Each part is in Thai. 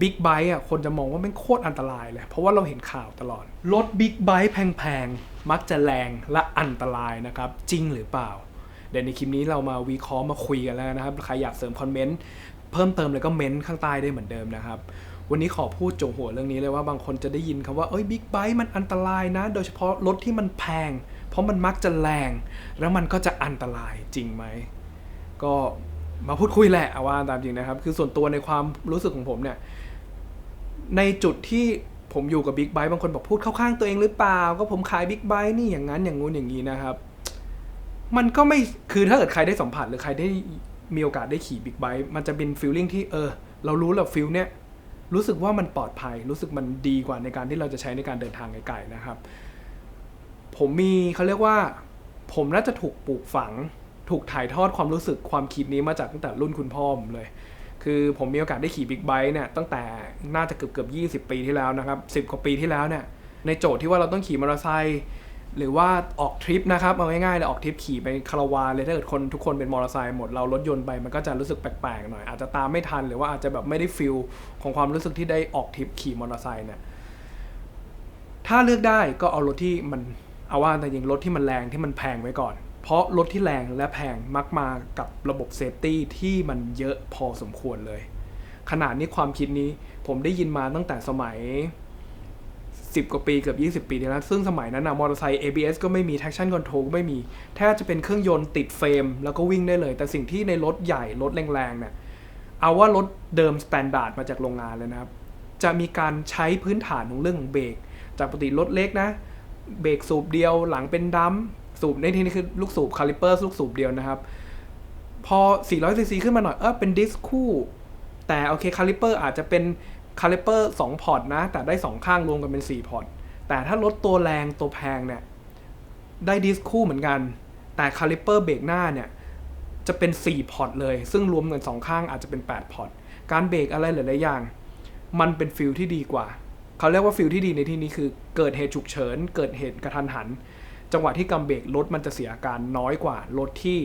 บิ๊กไบค์อะคนจะมองว่าม่งโคตรอันตรายเลย เพราะว่าเราเห็นข่าวตลอด รถบิ๊กไบค์แพงๆ มักจะแรงและอันตรายนะครับ จริงหรือเปล่า เดี๋ยวในคลิปนี้เรามาวิเคราะห์มาคุยกันแล้วนะครับ ใครอยากเสริมคอมเมนต์เพิ่มเติมเลยก็เม้นต์ข้างใต้ได้เหมือนเดิมนะครับ วันนี้ขอพูดจงหัวเรื่องนี้เลยว่าบางคนจะได้ยินคำว่าเอ้ยบิ๊กไบค์มันอันตรายนะ โดยเฉพาะรถที่มันแพง เพราะมันมักจะแรง แล้วมันก็จะอันตรายจริงไหมก็มาพูดคุยแหละเอาว่าตามจริงนะครับ คือส่วนตัวในความรู้สึกของผมเนี่ย ในจุดที่ผมอยู่กับบิ๊กไบค์บางคนบอกพูดเข้าข้างตัวเองหรือเปล่า ก็ผมขายบิ๊กไบค์นี่อย่างนั้นอย่างงู้นอย่างนี้นะครับ มันก็ไม่คือถ้าเกิดใครได้สัมผัสหรือใครได้มีโอกาสได้ขี่บิ๊กไบค์มันจะเป็นฟีลลิ่งที่เออ เรารู้แหละฟีลเนี้ยรู้สึกว่ามันปลอดภัย รู้สึกมันดีกว่าในการที่เราจะใช้ในการเดินทางไกลๆนะครับ ผมมีเขาเรียกว่า ผมน่าจะถูกปลูกฝัง ถูกถ่ายทอดความรู้สึกความคิดนี้มาจากตั้งแต่รุ่นคุณพ่อผมเลย คือผมมีโอกาสได้ขี่บิ๊กไบค์เนี่ยตั้งแต่น่าจะเกือบเกือบยีปีที่แล้วนะครับสิกว่าปีที่แล้วเนี่ยในโจทย์ที่ว่าเราต้องขี่มอเตอร์ไซค์หรือว่าออกทริปนะครับเอาง่ายๆเลยออกทริปขี่ไปคาราวานเลยถ้าเกิดคนทุกคนเป็นมอเตอร์ไซค์หมดเรารถยนต์ไปมันก็จะรู้สึกแปลกๆหน่อยอาจจะตามไม่ทันหรือว่าอาจจะแบบไม่ได้ฟิลของความรู้สึกที่ได้ออกทริปขี่มอเตอร์ไซค์เนี่ยถ้าเลือกได้ก็เอารถที่มันเอาว่าแต่ยิงรถที่มันแรงที่มันแพงไว้ก่อน เพราะรถที่แรงและแพงมักมากับระบบเซฟตี้ที่มันเยอะพอสมควรเลย ขนาดนี้ความคิดนี้ผมได้ยินมาตั้งแต่สมัย 10 กว่าปีเกือบ20 ปีที่แล้ว ซึ่งสมัยนั้นนะมอเตอร์ไซค์ ABS ก็ไม่มี traction control ก็ไม่มี แทบจะเป็นเครื่องยนต์ติดเฟรม แล้วก็วิ่งได้เลย แต่สิ่งที่ในรถใหญ่ รถแรงๆเนี่ยเอาว่ารถเดิมสแตนดาร์ดมาจากโรงงานเลยนะครับ จะมีการใช้พื้นฐานของเรื่องของเบรกจากปกติรถเล็กนะ เบรกสูบเดียวหลังเป็นดัม สูบในที่นี้คือลูกสูบคาลิเปอร์ลูกสูบเดียวนะครับ พอ 400 ซีซีขึ้นมาหน่อย เออเป็นดิสคู่ แต่โอเคคาลิเปอร์อาจจะเป็นคาลิเปอร์2พอร์ตนะ แต่ได้ 2 ข้างรวมกันเป็น 4 พอร์ต แต่ถ้ารถตัวแรงตัวแพงเนี่ย ได้ดิสคู่เหมือนกัน แต่คาลิเปอร์เบรกหน้าเนี่ย จะเป็น 4 พอร์ตเลย ซึ่งรวมกัน2ข้างอาจจะเป็น 8 พอร์ต การเบรกอะไรหลายๆอย่าง มันเป็นฟิลที่ดีกว่า เขาเรียกว่าฟิลที่ดีในที่นี้คือ เกิดเหตุฉุกเฉิน เกิดเหตุกระทันหัน จังหวะที่กำเบรกรถมันจะเสียอาการน้อยกว่ารถที่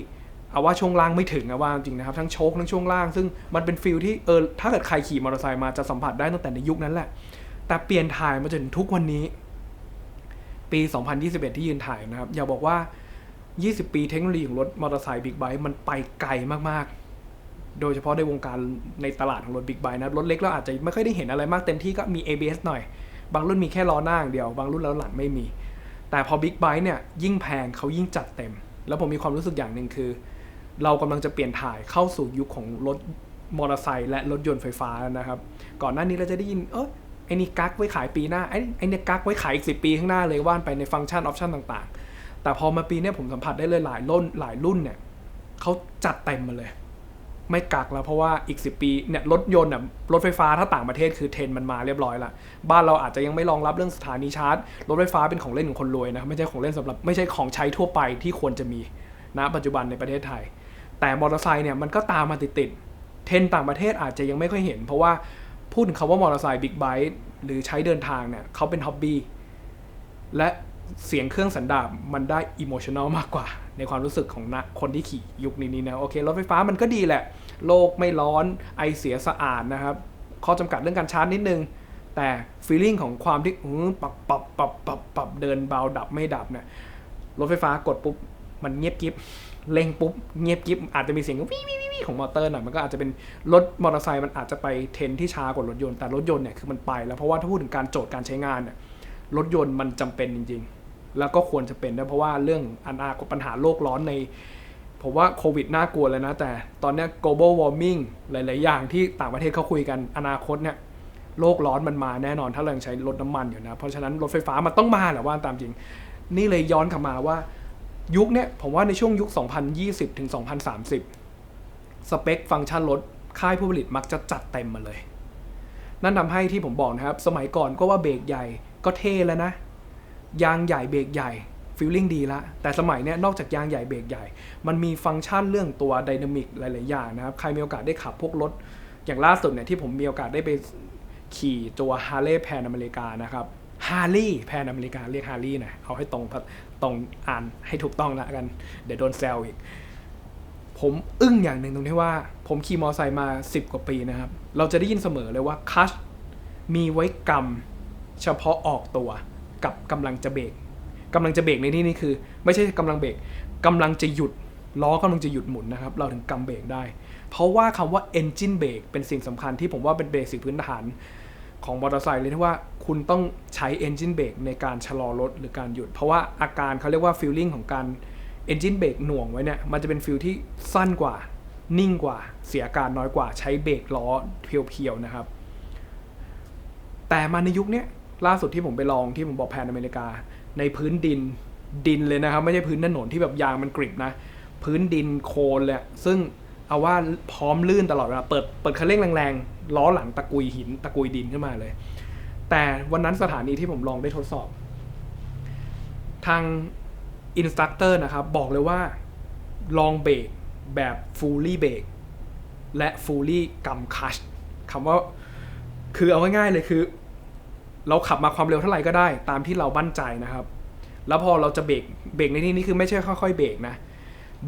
เอาว่าช่วงล่างไม่ถึงนะว่าจริงนะครับทั้งโชคทั้งช่วงล่าง ซึ่งมันเป็นฟิลที่เออถ้าเกิดใครขี่มอเตอร์ไซค์มาจะสัมผัสได้ตั้งแต่ในยุคนั้นแหละ แต่เปลี่ยนถ่ายมาจนทุกวันนี้ ปี 2021 ที่ยืนถ่ายนะครับ อย่าบอกว่า 20 ปีเทคโนโลยีของรถมอเตอร์ไซค์บิ๊กไบค์มันไปไกลมากๆ โดยเฉพาะในวงการในตลาดของรถบิ๊กไบค์นะรถเล็กเราอาจจะไม่ค่อยได้เห็นอะไรมากเต็มที่ก็มี ABS หน่อย บางรุ่นมีแค่ล้อหน้าอย่างเดียว บางรุ่นแล้วหลังไม่มี แต่พอบิ๊กไบค์เนี่ยยิ่งแพงเขายิ่งจัดเต็ม แล้วผมมีความรู้สึกอย่างหนึ่งคือ เรากำลังจะเปลี่ยนถ่ายเข้าสู่ยุคของรถมอเตอร์ไซค์และรถยนต์ไฟฟ้านะครับ ก่อนหน้านี้เราจะได้ยินเออไอ้นี่กักไว้ขายปีหน้าไอ้ไอ้นี่กักไว้ขายอีกสิปีข้างหน้าเลยว่านไปในฟังก์ชันออปชันต่างๆ แต่พอมาปีนี้ผมสัมผัสได้เลยหลายรุ่นหลายรุ่นเนี่ยเขาจัดเต็มมาเลย ไม่กักแล้วเพราะว่าอีก 10 ปีเนี่ยรถยนต์อะรถไฟฟ้าถ้าต่างประเทศคือเทรนมันมาเรียบร้อยละบ้านเราอาจจะยังไม่รองรับเรื่องสถานีชาร์จ รถไฟฟ้าเป็นของเล่นของคนรวยนะไม่ใช่ของเล่นสำหรับไม่ใช่ของใช้ทั่วไปที่ควรจะมีณปัจจุบันในประเทศไทย แต่มอเตอร์ไซค์เนี่ยมันก็ตามมาติดๆเทรนต่างประเทศอาจจะยังไม่ค่อยเห็น เพราะว่าพูดถึงคำว่ามอเตอร์ไซค์บิ๊กไบค์หรือใช้เดินทางเนี่ยเขาเป็นฮ็อบบี้และ เสียงเครื่องสันดาปมันได้อิโมชัน a ลมากกว่า ในความรู้สึกของนะคนที่ขี่ยุคนี้นะโอเครถไฟฟ้ามันก็ดีแหละ โลกไม่ร้อนไอเสียสะอาดนะครับ ข้อจำกัดเรื่องการชาร์จนิดนึง แต่ฟีลลิ่งของความที่อื้อปับปับปับปับปับเดินเบาดับไม่ดับเนี่ยรถไฟฟ้ากดปุ๊บมันเงียบกิฟเร่งปุ๊บเงียบกิฟอาจจะมีเสียงวิววิววิวของมอเตอร์หน่อยมันก็อาจจะเป็นรถมอเตอร์ไซค์มันอาจจะไปเทนที่ช้ากว่ารถยนต์แต่รถยนต์เนี่ยคือมันไปแล้วเพราะว่าถ้าพูดถึงการโจทย์การใช้งานเนี่ยรถยนต์มันจำเป็นจริงๆ แล้วก็ควรจะเป็นด้วยเพราะว่าเรื่องอนาคตปัญหาโลกร้อนใน ผมว่าโควิดน่ากลัวเลยนะ แต่ตอนนี้ global warming หลาย ๆ อย่างที่ต่างประเทศเขาคุยกันอนาคตเนี่ยโลกร้อนมันมาแน่นอนถ้าเรายังใช้รถน้ำมันอยู่นะ เพราะฉะนั้นรถไฟฟ้ามันต้องมาแหละว่าตามจริง นี่เลยย้อนกลับมาว่ายุคเนี้ยผมว่าในช่วงยุค 2020 ถึง 2030 สเปคฟังก์ชันรถค่ายผู้ผลิตมักจะจัดเต็มมาเลย นั่นทำให้ที่ผมบอกนะครับ สมัยก่อนก็ว่าเบรกใหญ่ก็เท่แล้วนะ ยางใหญ่เบรกใหญ่ฟีลลิ่งดีละแต่สมัยเนี้ยนอกจากยางใหญ่เบรกใหญ่ มันมีฟังก์ชันเรื่องตัวไดนามิกหลาย ๆ อย่างนะครับ ใครมีโอกาสได้ขับพวกรถ อย่างล่าสุดเนี่ยที่ผมมีโอกาสได้ไปขี่ตัว Harley Pan America นะครับ Harley Pan America เรียก Harley นะเอาให้ตรงตรงอ่านให้ถูกต้องละกัน เดี๋ยวโดนแซวอีก ผมอึ้งอย่างหนึ่งตรงที่ว่า ผมขี่มอเตอร์ไซค์มา 10 กว่าปีนะครับ เราจะได้ยินเสมอเลยว่าคัชมีไว้กำเฉพาะออกตัว กับกำลังจะเบรกกำลังจะเบรกในที่นี้คือ ไม่ใช่กำลังเบรกกำลังจะหยุดล้อกำลังจะหยุดหมุนนะครับ เราถึงกำเบรกได้ เพราะว่าคำว่า engine brake เป็นสิ่งสำคัญที่ผมว่าเป็นเบสิกพื้นฐานของมอเตอร์ไซค์เลยที่ว่าคุณต้องใช้ engine brake ในการชะลอรถหรือการหยุด เพราะว่าอาการเขาเรียกว่า feeling ของการ engine brake หน่วงไว้เนี่ย มันจะเป็นฟีลที่สั้นกว่า นิ่งกว่า เสียอาการน้อยกว่า ใช้เบรกล้อเพียวๆนะครับ แต่มาในยุคนี้ ล่าสุดที่ผมไปลองที่ผมบอกแผนอเมริกา ในพื้นดินดินเลยนะครับ ไม่ใช่พื้นถนนที่แบบยางมันกริบนะ พื้นดินโคลนเลยซึ่งเอาว่าพร้อมลื่นตลอดเวลาเปิดเปิดคันเร่งแรงๆล้อหลังตะกุยหินตะกุยดินขึ้นมาเลย แต่วันนั้นสถานีที่ผมลองได้ทดสอบ ทางอินสตัคเตอร์นะครับ บอกเลยว่าลองเบรกแบบ fully เบรกและ fully กำคัชคำว่าคือเอาง่ายๆเลยคือ เราขับมาความเร็วเท่าไหร่ก็ได้ ตามที่เราบั้นใจนะครับ แล้วพอเราจะเบรกเบรกในที่นี้คือไม่ใช่ค่อยๆเบรกนะ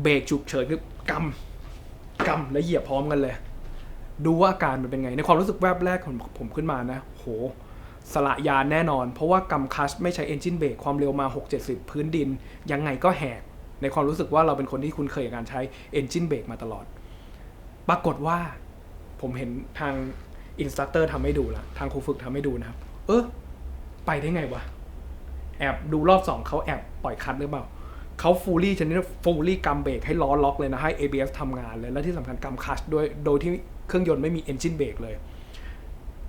เบรกฉุกเฉินคือกำกำแล้วเหยียบพร้อมกันเลย ดูว่าอาการมันเป็นไง ในความรู้สึกแวบแรกของผมขึ้นมานะโหสละยานแน่นอน เพราะว่ากำคัชไม่ใช้ engine brake ความเร็วมา 6-70 พื้นดิน ยังไงก็แหก ในความรู้สึกว่าเราเป็นคนที่คุ้นเคยกับการใช้ engine brake มาตลอด ปรากฏว่าผมเห็นทางอินสตัคเตอร์ทำให้ดูแล้วทางครูฝึกทำให้ดูนะครับ ออ ไปได้ไงวะ แอบดูรอบสองเขาแอบปล่อยคัดหรือเปล่าเขาฟูลี่ชนิดฟูลี่กำเบรกให้ล้อล็อกเลยนะให้ ABS ทำงานเลย และที่สำคัญกำคัชด้วยโดยที่เครื่องยนต์ไม่มี engine brake เลย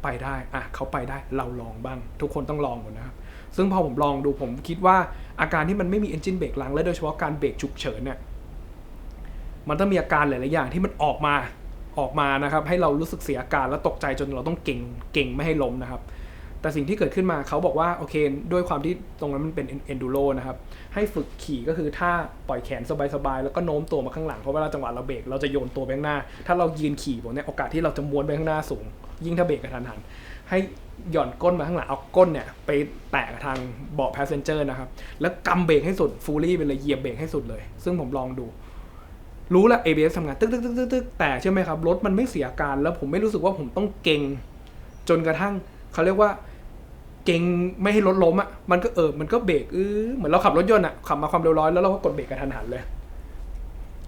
ไปได้ อะเขาไปได้เราลองบ้าง ทุกคนต้องลองหมดนะครับ ซึ่งพอผมลองดูผมคิดว่าอาการที่มันไม่มี engine brake หลังและโดยเฉพาะการเบรกฉุกเฉินเนี่ยมันต้องมีอาการหลาย ๆ อย่างที่มันออกมาออกมานะครับ ให้เรารู้สึกเสียอาการและตกใจจนเราต้องเก่งเก่งไม่ให้ล้มนะครับ แต่สิ่งที่เกิดขึ้นมาเขาบอกว่าโอเคด้วยความที่ตรงนั้นมันเป็น enduro นะครับ ให้ฝึกขี่ก็คือถ้าปล่อยแขนสบายๆ แล้วก็โน้มตัวมาข้างหลัง เพราะเวลาจังหวะเราเบรกเราจะโยนตัวไปข้างหน้า ถ้าเรายืนขี่ผมเนี่ยโอกาสที่เราจะม้วนไปข้างหน้าสูง ยิ่งถ้าเบรกกระทันหัน ให้หย่อนก้นมาข้างหลังเอาก้นเนี่ยไปแตะทางเบาะ passenger นะครับ แล้วกำเบรกให้สุด fully ไปเลยเหยียบเบรกให้สุดเลย ซึ่งผมลองดูรู้ล้ว ABS ทำงานตึ๊กตึ๊กตึ๊กตึ๊กตึ๊กแต่ใช่ไหมครับ รถมันไม่เสียการแล้วผมไม่รู้สึกว่าผมต้องเก่ง จนกระทั่งเขาเรียกว่า เก่งไม่ให้รถล้มอะมันก็เออมันก็เบรกเออเหมือนเราขับรถยนต์อะขับมาความเร็วร้อยแล้วเราก็กดเบรกกระทันหันเลย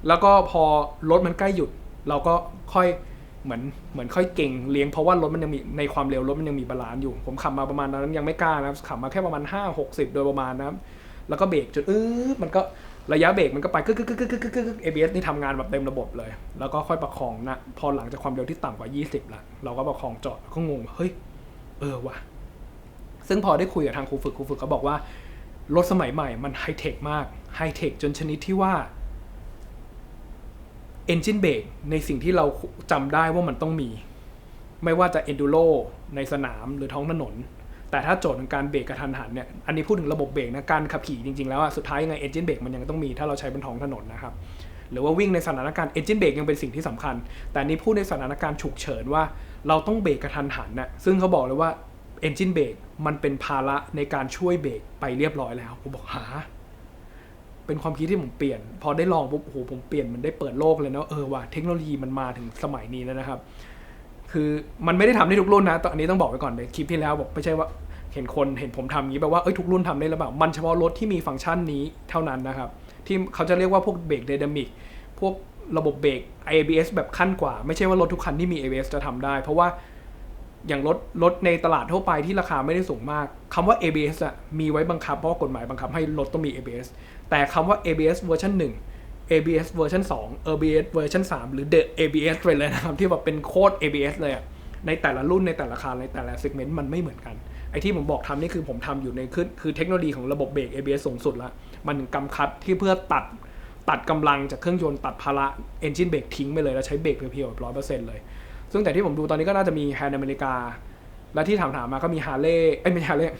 แล้วก็พอรถมันใกล้หยุด เราก็ค่อยเหมือนเหมือนค่อยเก่งเลี้ยงเพราะว่ารถมันยังมีในความเร็วรถมันยังมีบาลานซ์อยู่ ผมขับมาประมาณนั้นยังไม่กล้านะครับขับมาแค่ประมาณ5 60โดยประมาณนะครับแล้วก็เบรกจนเออมันก็ระยะเบรกมันก็ไปกึกกึกกึกกึกกึกกึกกึก ABS นี่ทำงานแบบเต็มระบบเลย แล้วก็ค่อยประคองนะพอหลังจากความเร็วที่ต่ำกว่า 20ละเราก็ประคองจอดก็งงเฮ้ยเออว่ะ ซึ่งพอได้คุยกับทางครูฝึกครูฝึกเขาบอกว่ารถสมัยใหม่มันไฮเทคมากไฮเทคจนชนิดที่ว่า Engine Brake ในสิ่งที่เราจำได้ว่ามันต้องมี ไม่ว่าจะ Enduro ในสนามหรือท้องถนน แต่ถ้าโจทย์ของการเบรกกระทันหันเนี่ยอันนี้พูดถึงระบบเบรกนะการขับขี่จริงๆแล้วอะสุดท้ายยังไง Engine Brake มันยังต้องมีถ้าเราใช้บนท้องถนนนะครับหรือว่าวิ่งในสถานการณ์ Engine Brake ยังเป็นสิ่งที่สำคัญ แต่อันนี้พูดในสถานการณ์ฉุกเฉินว่าเราต้องเบรกกระทันหันน่ะซึ่งเขาบอกเลยว่า Engine Brake มันเป็นภาระในการช่วยเบรกไปเรียบร้อยแล้ว ผมบอกหา เป็นความคิดที่ผมเปลี่ยน พอได้ลองปุ๊บโอ้โหผมเปลี่ยนมันได้เปิดโลกเลยเนาะเออว่ะเทคโนโลยีมันมาถึงสมัยนี้แล้วนะครับ คือมันไม่ได้ทำได้ทุกรุ่นนะตอนนี้ต้องบอกไว้ก่อนเลยคลิปที่แล้วบอกไม่ใช่ว่าเห็นคนเห็นผมทำอย่างนี้แปลว่าเอ้ยทุกรุ่นทำได้หรือเปล่ามันเฉพาะรถที่มีฟังก์ชันนี้เท่านั้นนะครับ ที่เขาจะเรียกว่าพวกเบรกไดนามิกพวกระบบเบรก ABS แบบขั้นกว่า ไม่ใช่ว่ารถทุกคันที่มี ABS จะทำได้ เพราะว่า อย่างรถรถในตลาดทั่วไปที่ราคาไม่ได้สูงมากคำว่า ABS อะมีไว้บังคับเพราะกฎหมายบังคับให้รถต้องมี ABS แต่คำว่า ABS เวอร์ชัน1 ABS เวอร์ชัน2 ABS เวอร์ชัน3หรือ The ABS ไปเลยนะครับ ที่แบบเป็นโคด ABS เลยอะในแต่ละรุ่นในแต่ละคันในแต่ละเซกเมนต์มันไม่เหมือนกันไอที่ผมบอกทำนี่คือผมทำอยู่ในคือคือเทคโนโลยีของระบบเบรก ABS สูงสุดละมันกำคัดที่เพื่อตัดตัดกำลังจากเครื่องยนต์ตัดภาระ engine brake ทิ้งไปเลย แล้วใช้เบรกเพียวๆร้อยเปอร์เซ็นต์เลย ซึ่งแต่ที่ผมดูตอนนี้ก็น่าจะมีแฮนด์อเมริกา และที่ถามถามมาก็มีฮาร์เลย์เอ้ยไม่ฮาร์เลย์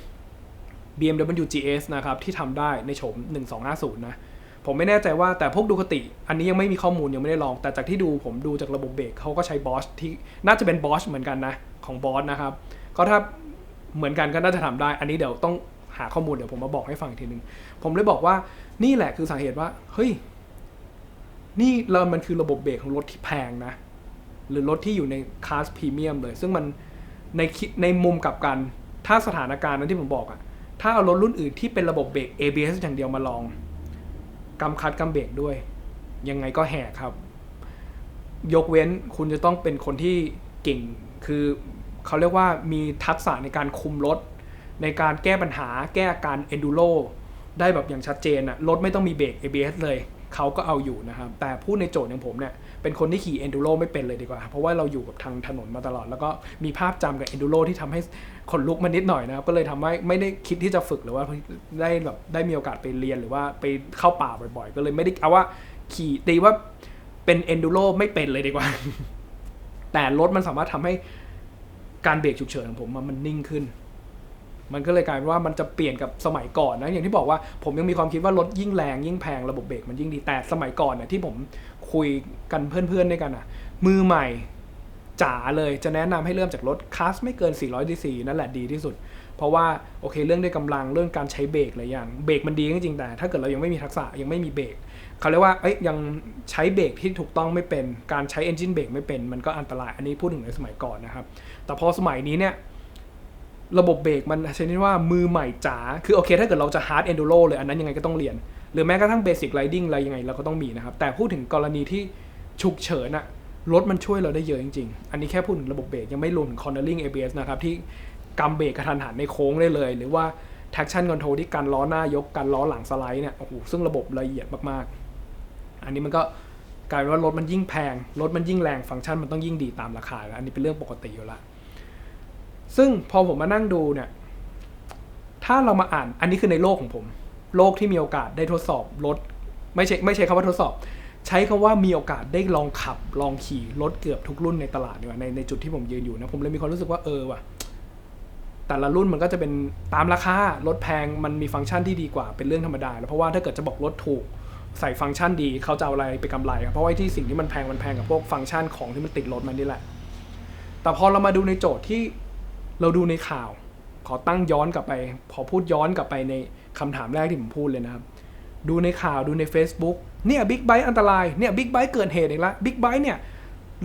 BMW GS นะครับ ที่ทำได้ในโฉม 1250 นะ ผมไม่แน่ใจว่าแต่พวกดูคติ อันนี้ยังไม่มีข้อมูลยังไม่ได้ลอง แต่จากที่ดูผมดูจากระบบเบรกเขาก็ใช้บอสที่น่าจะเป็นบอสเหมือนกันนะ ของบอสนะครับ ก็ถ้าเหมือนกันก็น่าจะทำได้ อันนี้เดี๋ยวต้องหาข้อมูลเดี๋ยวผมมาบอกให้ฟังอีกทีนึง ผมเลยบอกว่านี่แหละคือสาเหตุว่า เฮ้ย นี่เรามันคือระบบเบรกของรถที่แพงนะ หรือรถที่อยู่ในคลาสพรีเมียมเลย ซึ่งมันในในมุมกลับกัน ถ้าสถานการณ์นั้นที่ผมบอกอะถ้าเอารถรุ่นอื่นที่เป็นระบบเบรก ABS อย่างเดียวมาลองกำคัดกำเบรกด้วย ยังไงก็แหกครับ ยกเว้นคุณจะต้องเป็นคนที่เก่ง คือเขาเรียกว่ามีทักษะในการคุมรถ ในการแก้ปัญหาแก้อาการ enduro ได้แบบอย่างชัดเจนอะรถไม่ต้องมีเบรก ABS เลย เขาก็เอาอยู่นะครับ แต่พูดในโจทย์อย่างผมเนี่ยเป็นคนที่ขี่ enduro ไม่เป็นเลยดีกว่า เพราะว่าเราอยู่กับทางถนนมาตลอด แล้วก็มีภาพจำกับ enduro ที่ทำให้ขนลุกมานิดหน่อยนะครับ ก็เลยทำให้ไม่ได้คิดที่จะฝึกหรือว่าได้แบบได้มีโอกาสไปเรียนหรือว่าไปเข้าป่าบ่อยๆ ก็เลยไม่ได้เอาว่าขี่ตีว่าเป็น enduro ไม่เป็นเลยดีกว่า แต่รถมันสามารถทำให้การเบรกฉุกเฉินของผมมันนิ่งขึ้น มันก็เลยกลายเป็นว่ามันจะเปลี่ยนกับสมัยก่อนนะอย่างที่บอกว่าผมยังมีความคิดว่ารถยิ่งแรงยิ่งแพงระบบเบรกมันยิ่งดีแต่สมัยก่อนเนี่ยที่ผมคุยกันเพื่อนๆด้วยกันอะมือใหม่จ๋าเลยจะแนะนำให้เริ่มจากรถคลาสไม่เกิน 400 cc นั่นแหละดีที่สุด เพราะว่าโอเคเรื่องด้วยกำลังเรื่องการใช้เบรกหลายอย่างเบรกมันดีจริงๆแต่ ถ้าเกิดเรายังไม่มีทักษะยังไม่มีเบรกเขาเรียกว่าเอ้ยยังใช้เบรกที่ถูกต้องไม่เป็น การใช้ engine เบรกไม่เป็น มันก็อันตรายอันนี้พูดถึงในสมัยก่อนนะครับ แต่พอสมัยนี้เนี่ย ระบบเบรกมันชนิดว่ามือใหม่จ๋า คือโอเค ถ้าเกิดเราจะ hard enduro เลยอันนั้นยังไงก็ต้องเรียน หรือแม้กระทั่ง basic riding อะไรยังไงเราก็ต้องมีนะครับ แต่พูดถึงกรณีที่ฉุกเฉินอะรถมันช่วยเราได้เยอะจริง ๆ อันนี้แค่พูดถึงระบบเบรกยังไม่รวมถึง cornering ABS นะครับที่กำเบรกกระทันหันในโค้งได้เลย หรือว่า traction control ที่การล้อหน้ายกการล้อหลังสไลด์เนี่ยโอ้โหซึ่งระบบละเอียดมากๆ อันนี้มันก็กลายเป็นว่ารถมันยิ่งแพงรถมันยิ่งแรงฟังก์ชันมันต้องยิ่งดีตามราคาแล้วอันนี้เป็นเรื่องปกติอยู่แล้ว ซึ่งพอผมมานั่งดูเนี่ย ถ้าเรามาอ่าน อันนี้คือในโลกของผม โลกที่มีโอกาสได้ทดสอบรถ ไม่ใช่ไม่ใช่คำว่าทดสอบ ใช้คำว่ามีโอกาสได้ลองขับ ลองขี่รถเกือบทุกรุ่นในตลาดดีกว่าในในจุดที่ผมยืนอยู่นะ ผมเลยมีความรู้สึกว่าเออว่ะ แต่ละรุ่นมันก็จะเป็นตามราคารถแพงมันมีฟังก์ชันที่ดีกว่าเป็นเรื่องธรรมดาแล้วเพราะว่าถ้าเกิดจะบอกรถถูกใส่ฟังก์ชันดีเขาจะเอาอะไรไปกำไรครับเพราะว่าที่สิ่งที่มันแพงมันแพงกับพวกฟังก์ชันของที่มันติดรถมันนี่แหละ แต่พอเรามาดูในโจทย์ที่ เราดูในข่าว ขอตั้งย้อนกลับไปพอพูดย้อนกลับไปในคำถามแรกที่ผมพูดเลยนะครับ ดูในข่าวดูใน Facebook เนี่ยบิ๊กไบค์อันตรายเนี่ยบิ๊กไบค์เกิดเหตุอีกแล้วบิ๊กไบค์เนี่ย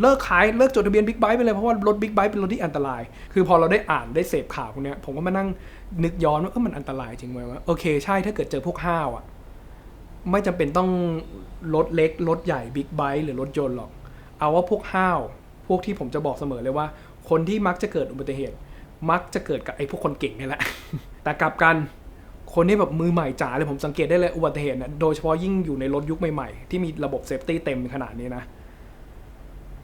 เลิกขายเลิกจดทะเบียนบิ๊กไบค์ไปเลยเพราะว่ารถบิ๊กไบค์เป็นรถที่อันตราย คือพอเราได้อ่านได้เสพข่าวพวกเนี้ยผมก็มานั่งนึกย้อนว่าเออมันอันตรายจริงไหมว่าโอเคใช่ถ้าเกิดเจอพวกห้าวอะไม่จำเป็นต้องรถเล็กรถใหญ่บิ๊กไบค์หรือรถยนต์หรอก เอาว่าพวกห้าว พวกที่ผมจะบอกเสมอเลยว่า คนที่มักจะเกิดอุบัติเหตุ มักจะเกิดกับไอ้พวกคนเก่งนี่แหละ แต่กลับกันคนที่แบบมือใหม่จ๋าเลยผมสังเกตได้เลยอุบัติเหตุนี่ยโดยเฉพาะยิ่งอยู่ในรถยุคใหม่ๆ ที่มีระบบเซฟตี้เต็มขนาดนี้นะ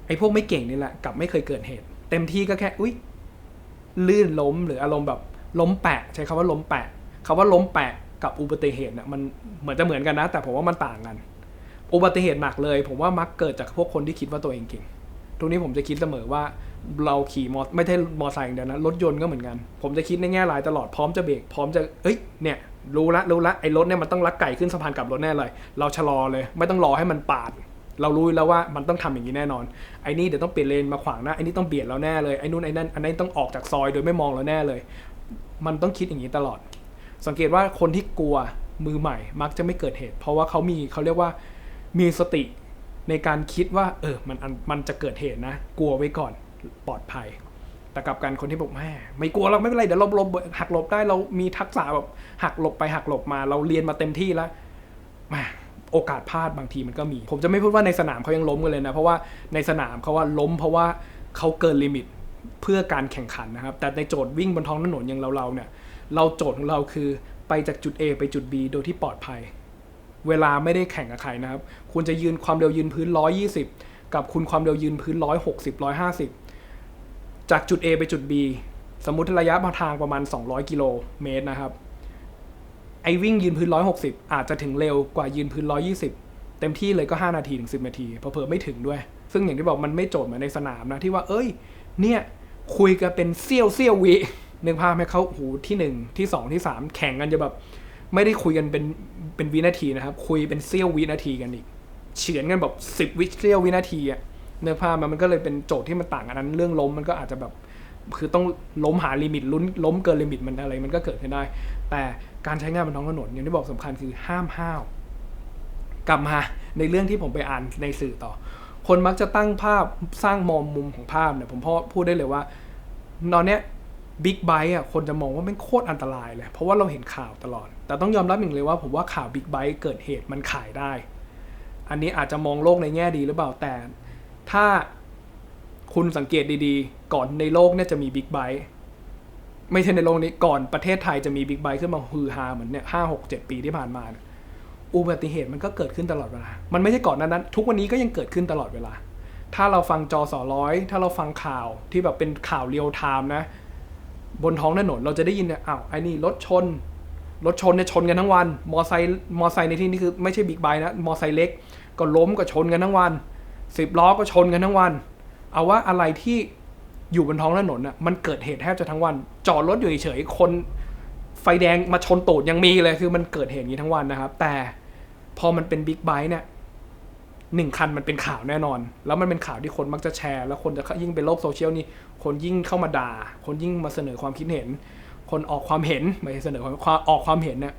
ไอ้พวกไม่เก่งนี่แหละกลับไม่เคยเกิดเหตุ เต็มที่ก็แค่ อุ้ยลื่นล้มหรืออารมณ์แบบล้มแปะ ใช้คำว่าล้มแปะคำว่าล้มแปะกับอุบัติเหตุเนี่ยมันเหมือนจะเหมือนกันนะ แต่ผมว่ามันต่างกัน อุบัติเหตุหนักเลย ผมว่ามักเกิดจากพวกคนที่คิดว่าตัวเองเก่งตรงนี้ผมจะคิดเสมอว่า เราขี่มอไม่ใช่มอไซค์อย่างเดียวนะรถยนต์ก็เหมือนกัน ผมจะคิดในแง่หลายตลอดพร้อมจะเบรกพร้อมจะเอ้ยเนี่ยรู้ละรู้ละไอ้รถเนี่ยมันต้องลักไก่ขึ้นสะพานกลับรถแน่เลย เราชะลอเลย ไม่ต้องรอให้มันปาด เรารู้แล้วว่ามันต้องทำอย่างนี้แน่นอนไอ้นี่เดี๋ยวต้องเปลี่ยนเลนมาขวางหน้าไอ้นี่ต้องเบียดเราแน่เลยไอ้นู่นไอ้นั่นอันนี้ต้องออกจากซอยโดยไม่มองเราแน่เลย มันต้องคิดอย่างนี้ตลอด สังเกตว่าคนที่กลัวมือใหม่ มักจะไม่เกิดเหตุ เพราะว่าเขามีเขาเรียกว่ามีสติในการคิดว่า เออมันมันจะเกิดเหตุนะ กลัวไว้ก่อน ปลอดภัย แต่กับการคนที่บอกแม่ไม่กลัวเราไม่เป็นไรเดี๋ยวเราหลบหักหลบได้เรามีทักษะแบบหักหลบไปหักหลบมา เราเรียนมาเต็มที่แล้วแมโอกาสพลาดบางทีมันก็มี ผมจะไม่พูดว่าในสนามเขายังล้มกันเลยนะ เพราะว่าในสนามเขาว่าล้ม เพราะว่าเขาเกินลิมิตเพื่อการแข่งขันนะครับ แต่ในโจทย์วิ่งบนท้องถนนอย่างเราเราเนี่ย เราโจทย์ของเราคือไปจากจุด A ไปจุด B โดยที่ปลอดภัย เวลาไม่ได้แข่งกับใครนะครับ คุณจะยืนความเร็วยืนพื้น 120 กับคุณความเร็วยืนพื้น 160 150 จากจุด A ไปจุด B สมมุติระยะทางประมาณ 200 กิโลเมตรนะครับ ไอวิ่งยืนพื้น 160 อาจจะถึงเร็วกว่ายืนพื้น 120 เต็มที่เลยก็ 5 นาทีถึง 10 นาทีเผลอไม่ถึงด้วย ซึ่งอย่างที่บอกมันไม่โจทย์เหมือนในสนามนะ ที่ว่า เอ้ย เนี่ย คุยกันเป็นเซี่ยวเซี่ยววินึกภาพไหมเขาหูที่หนึ่งที่สองที่สามแข่งกันจะแบบ ไม่ได้คุยกันเป็นเป็นวินาทีนะครับ คุยเป็นเซี่ยววินาทีกันอีกเฉือนกันแบบสิบวิเซี่ยววินาทีอะ เนื้อภาพมันมันก็เลยเป็นโจทย์ที่มันต่างกันนั้น เรื่องล้มมันก็อาจจะแบบคือต้องล้มหาลิมิตลุ้นล้มเกินลิมิตมันอะไรมันก็เกิดขึ้นได้ แต่การใช้งานบนท้องถนนอย่างที่บอกสำคัญคือห้ามห้าวกลับมาในเรื่องที่ผมไปอ่านในสื่อต่อ คนมักจะตั้งภาพสร้างมองมุมของภาพเนี่ยผมพอพูดได้เลยว่าตอนเนี้ยบิ๊กไบค์อะคนจะมองว่ามันโคตรอันตรายเลยเพราะว่าเราเห็นข่าวตลอด แต่ต้องยอมรับอย่างเลยว่าผมว่าข่าวบิ๊กไบค์เกิดเหตุมันขายได้ อันนี้อาจจะมองโลกในแง่ดีหรือเปล่าแต่ ถ้าคุณสังเกตดีๆ ก่อนในโลกเนี่ยจะมีบิ๊กไบค์ไม่ใช่ในโลกนี้ก่อนประเทศไทยจะมีบิ๊กไบค์ขึ้นมาฮือฮาเหมือนเนี่ยห้าหกเจ็ดปีที่ผ่านมา อุบัติเหตุมันก็เกิดขึ้นตลอดเวลา มันไม่ใช่ก่อนนั้นนั้น ทุกวันนี้ก็ยังเกิดขึ้นตลอดเวลา ถ้าเราฟังจอสอร้อย ถ้าเราฟังข่าวที่แบบเป็นข่าวเรียลไทม์นะ บนท้องถนนเราจะได้ยินเนี่ยอ้าวไอ้นี่รถชน รถชนเนี่ยชนกันทั้งวัน มอไซค์มอไซค์ในที่นี้คือไม่ใช่บิ๊กไบค์นะ มอไซค์เล็ก ก็ล้มก็ชนกันทั้งวัน สิบล้อก็ชนกันทั้งวัน เอาว่าอะไรที่อยู่บนท้องถนนน่ะมันเกิดเหตุแทบจะทั้งวัน จอดรถอยู่เฉยๆคน ไฟแดงมาชนตูดยังมีเลยคือมันเกิดเหตุอย่างนี้ทั้งวันนะครับ แต่พอมันเป็นบิ๊กไบค์เนี่ยหนึ่งคันมันเป็นข่าวแน่นอน แล้วมันเป็นข่าวที่คนมักจะแชร์ แล้วคนจะยิ่งเป็นโลกโซเชียลนี่ คนยิ่งเข้ามาด่า คนยิ่งมาเสนอความคิดเห็น คนออกความเห็นไม่เสนอความออกความเห็นเนี่ย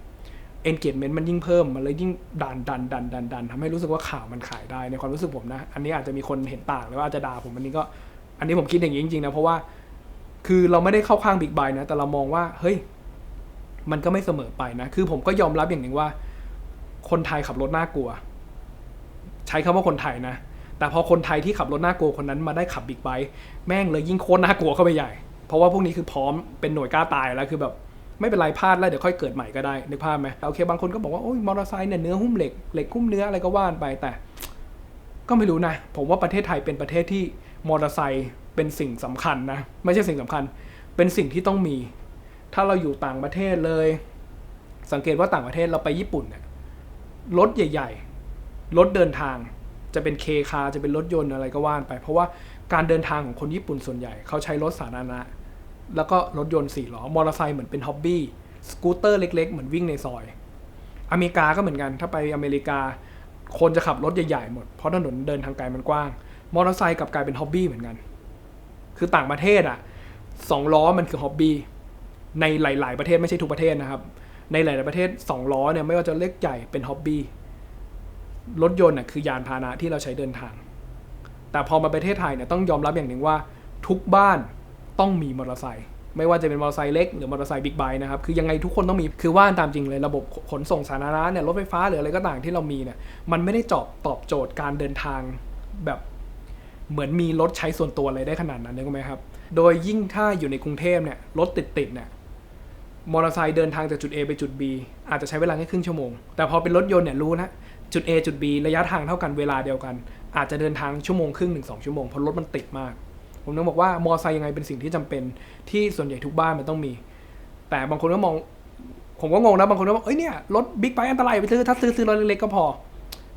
engagement มันยิ่งเพิ่ม มันเลยยิ่งดันดันดันดันดันทำให้รู้สึกว่าข่าวมันขายได้ในความรู้สึกผมนะ อันนี้อาจจะมีคนเห็นต่างหรือว่าอาจจะด่าผมอันนี้ก็ อันนี้ผมคิดอย่างนี้จริงๆนะ เพราะว่าคือเราไม่ได้เข้าข้างบิ๊กไบนะ แต่เรามองว่า เฮ้ย มันก็ไม่เสมอไปนะ คือผมก็ยอมรับอย่างหนึ่งว่า คนไทยขับรถน่ากลัว ใช้คำว่าคนไทยนะ แต่พอคนไทยที่ขับรถน่ากลัวคนนั้นมาได้ขับบิ๊กไบค์แม่งเลยยิ่งโคตรน่ากลัวเข้าไปใหญ่ เพราะว่าพวกนี้คือพร้อมเป็นหน่วยกล้าตายแล้วคือแบบ ไม่เป็นไรพลาดแล้วเดี๋ยวค่อยเกิดใหม่ก็ได้นึกภาพไหมโอเคบางคนก็บอกว่าโอ้ยมอเตอร์ไซค์เนี่ยเนื้อหุ้มเหล็กเหล็กหุ้มเนื้ออะไรก็ว่านไปแต่ ก็ไม่รู้นะ ผมว่าประเทศไทยเป็นประเทศที่มอเตอร์ไซค์เป็นสิ่งสำคัญนะ ไม่ใช่สิ่งสำคัญ เป็นสิ่งที่ต้องมี ถ้าเราอยู่ต่างประเทศเลย สังเกตว่าต่างประเทศเราไปญี่ปุ่นเนี่ยรถใหญ่ ๆ รถเดินทางจะเป็นเคคาจะเป็นรถยนต์อะไรก็ว่านไป เพราะว่าการเดินทางของคนญี่ปุ่นส่วนใหญ่ เขาใช้รถสาธารณะ แล้วก็รถยนต์สี่ล้อ มอเตอร์ไซค์เหมือนเป็นฮ็อบบี้ สกูตเตอร์เล็ก ๆ เหมือนวิ่งในซอย อเมริกาก็เหมือนกัน ถ้าไปอเมริกา คนจะขับรถใหญ่ๆหมด เพราะถนนเดินทางไกลมันกว้าง มอเตอร์ไซค์กลับกลายเป็นฮ็อบบี้เหมือนกัน คือต่างประเทศอะสองล้อมันคือฮ็อบบี้ ในหลาย ๆ ประเทศไม่ใช่ทุกประเทศนะครับ ในหลาย ๆ ประเทศสองล้อเนี่ยไม่ว่าจะเล็กใหญ่เป็นฮ็อบบี้ รถยนต์น่ะคือยานพาหนะที่เราใช้เดินทาง แต่พอมาประเทศไทยเนี่ยต้องยอมรับอย่างหนึ่งว่าทุกบ้าน ต้องมีมอเตอร์ไซค์ไม่ว่าจะเป็นมอเตอร์ไซค์เล็กหรือมอเตอร์ไซค์บิ๊กไบค์นะครับ คือยังไงทุกคนต้องมี คือว่าตามจริงเลยระบบขนส่งสาธารณะเนี่ยรถไฟฟ้าหรืออะไรก็ต่างที่เรามีเนี่ย มันไม่ได้จอบตอบโจทย์การเดินทางแบบเหมือนมีรถใช้ส่วนตัวอะไรได้ขนาดนั้นนึกไหมครับ โดยยิ่งถ้าอยู่ในกรุงเทพเนี่ยรถติดๆเนี่ยมอเตอร์ไซค์เดินทางจากจุด A ไปจุด B อาจจะใช้เวลาแค่ครึ่งชั่วโมง แต่พอเป็นรถยนต์เนี่ยรู้นะจุด A จุด B ระยะทางเท่ากันเวลาเดียวกัน อาจจะเดินทางชั่วโมงครึ่งถึงสองชั่วโมงเพราะรถมันติดมาก ผมต้องบอกว่ามอไซค์ยังไงเป็นสิ่งที่จำเป็นที่ส่วนใหญ่ทุกบ้านมันต้องมี แต่บางคนก็มอง ผมก็งงนะบางคนก็บอกเอ้ยเนี่ยรถบิ๊กไบค์อันตรายไปซื้อถ้าซื้อซื้อรถเล็กๆก็พอ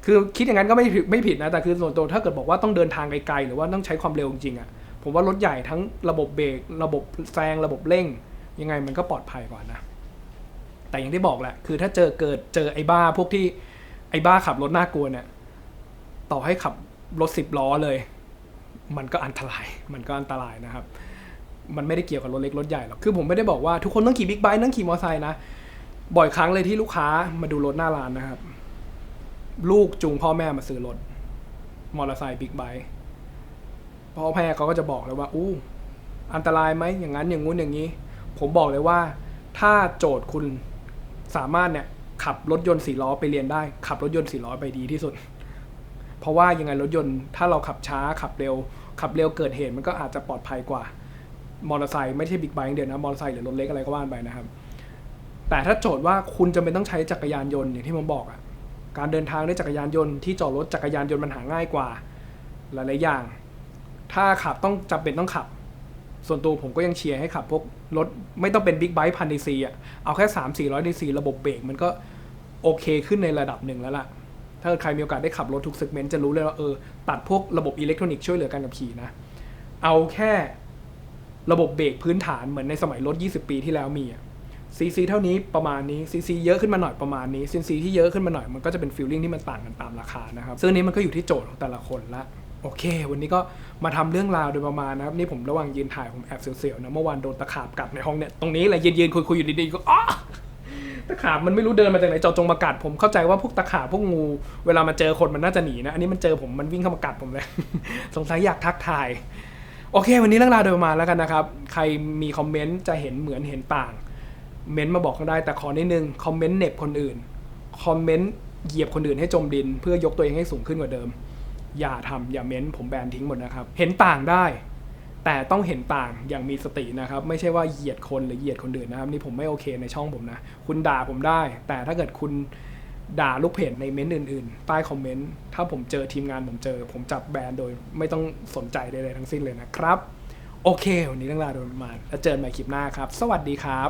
คือคิดอย่างนั้นก็ไม่ผิดไม่ผิดนะแต่คือส่วนตัวถ้าเกิดบอกว่าต้องเดินทางไกลๆหรือว่าต้องใช้ความเร็วจริงๆอะผมว่ารถใหญ่ทั้งระบบเบรกระบบแซงระบบเร่ง ยังไงมันก็ปลอดภัยกว่านะแต่อย่างที่บอกแหละ คือถ้าเจอเกิดเจอไอ้บ้าพวกที่ไอ้บ้าขับรถน่ากลัวเนี่ย ต่อให้ขับรถสิบล้อเลย มันก็อันตราย มันก็อันตรายนะครับ มันไม่ได้เกี่ยวกับรถเล็กรถใหญ่หรอก คือผมไม่ได้บอกว่าทุกคนต้องขี่บิ๊กไบค์ต้องขี่มอเตอร์ไซค์นะ บ่อยครั้งเลยที่ลูกค้ามาดูรถหน้าร้านนะครับ ลูกจูงพ่อแม่มาซื้อรถ มอเตอร์ไซค์บิ๊กไบค์ พ่อแม่เขาก็จะบอกเลยว่า อู้ อันตรายไหม อย่างนั้น อย่างงู้น อย่างนี้ ผมบอกเลยว่า ถ้าโจทย์คุณสามารถเนี่ยขับรถยนต์สี่ล้อไปเรียนได้ ขับรถยนต์สี่ล้อไปดีที่สุด เพราะว่ายังไงรถยนต์ถ้าเราขับช้าขับเร็ว ขับเร็วเกิดเหตุมันก็อาจจะปลอดภัยกว่ามอเตอร์ไซค์ไม่ใช่บิ๊กไบค์อย่างเดียวนะมอเตอร์ไซค์หรือรถเล็กอะไรก็ว่านไปนะครับ แต่ถ้าโจทย์ว่าคุณจะเป็นต้องใช้จักรยานยนต์อย่างที่ผมบอกอะการเดินทางด้วยจักรยานยนต์ที่จอดรถจักรยานยนต์มันหาง่ายกว่า หลายๆอย่าง ถ้าขับต้องจำเป็นต้องขับ ส่วนตัวผมก็ยังเชียร์ให้ขับพวกรถไม่ต้องเป็นบิ๊กไบค์พันดีซีอะเอาแค่สามสี่ร้อยดีซีระบบเบรกมันก็โอเคขึ้นในระดับหนึ่งแล้วล่ะ ถ้าใครมีโอกาสได้ขับรถทุกเซกเมนต์จะรู้เลยว่าเออตัดพวกระบบอิเล็กทรอนิกส์ช่วยเหลือการขับขี่นะ เอาแค่ระบบเบรกพื้นฐานเหมือนในสมัยรถ 20 ปีที่แล้วมีอะซีซีเท่านี้ประมาณนี้ซีซีเยอะขึ้นมาหน่อยประมาณนี้ซีซีที่เยอะขึ้นมาหน่อยมันก็จะเป็นฟีลลิ่งที่มันต่างกันตามราคานะครับซึ่งนี้มันก็อยู่ที่โจทย์ของแต่ละคนละโอเค วันนี้ก็มาทำเรื่องราวโดยประมาณนะครับ นี่ผมระหว่างยืนถ่ายผมแอบเสียวๆนะ เมื่อวานโดนตะขาบกัดในห้องเนี่ย ตรงนี้แหละยืนๆคุยๆอยู่ดีๆก็อ้อ ตะขาบมันไม่รู้เดินมาจากไหนเจาะจงมากัดผมเข้าใจว่าพวกตะขาบพวกงู เวลามาเจอคนมันน่าจะหนีนะ อันนี้มันเจอผมมันวิ่งเข้ามากัดผมเลย สงสัยอยากทักทาย โอเค วันนี้เรื่องราวโดยประมาณแล้วกันนะครับ ใครมีคอมเมนต์จะเห็นเหมือนเห็นต่าง เม้นต์มาบอกกันได้แต่ขอนิดนึงคอมเมนต์เน็บคนอื่นคอมเมนต์เหยียบคนอื่นให้จมดิน เพื่อยกตัวเองให้สูงขึ้นกว่าเดิม อย่าทำอย่าเม้นต์ผมแบนทิ้งหมดนะครับ เห็นต่างได้ แต่ต้องเห็นต่างอย่างมีสตินะครับ ไม่ใช่ว่าเหยียดคนหรือเหยียดคนอื่นนะครับ นี่ผมไม่โอเคในช่องผมนะ คุณด่าผมได้ แต่ถ้าเกิดคุณด่าลูกเพจในเม้นต์อื่นๆ ใต้คอมเมนต์ ถ้าผมเจอทีมงานผมเจอ ผมจับแบนโดยไม่ต้องสนใจใดๆทั้งสิ้นเลยนะครับ โอเค วันนี้เรื่องราวโดยประมาณแล้วเจอกันใหม่คลิปหน้าครับ สวัสดีครับ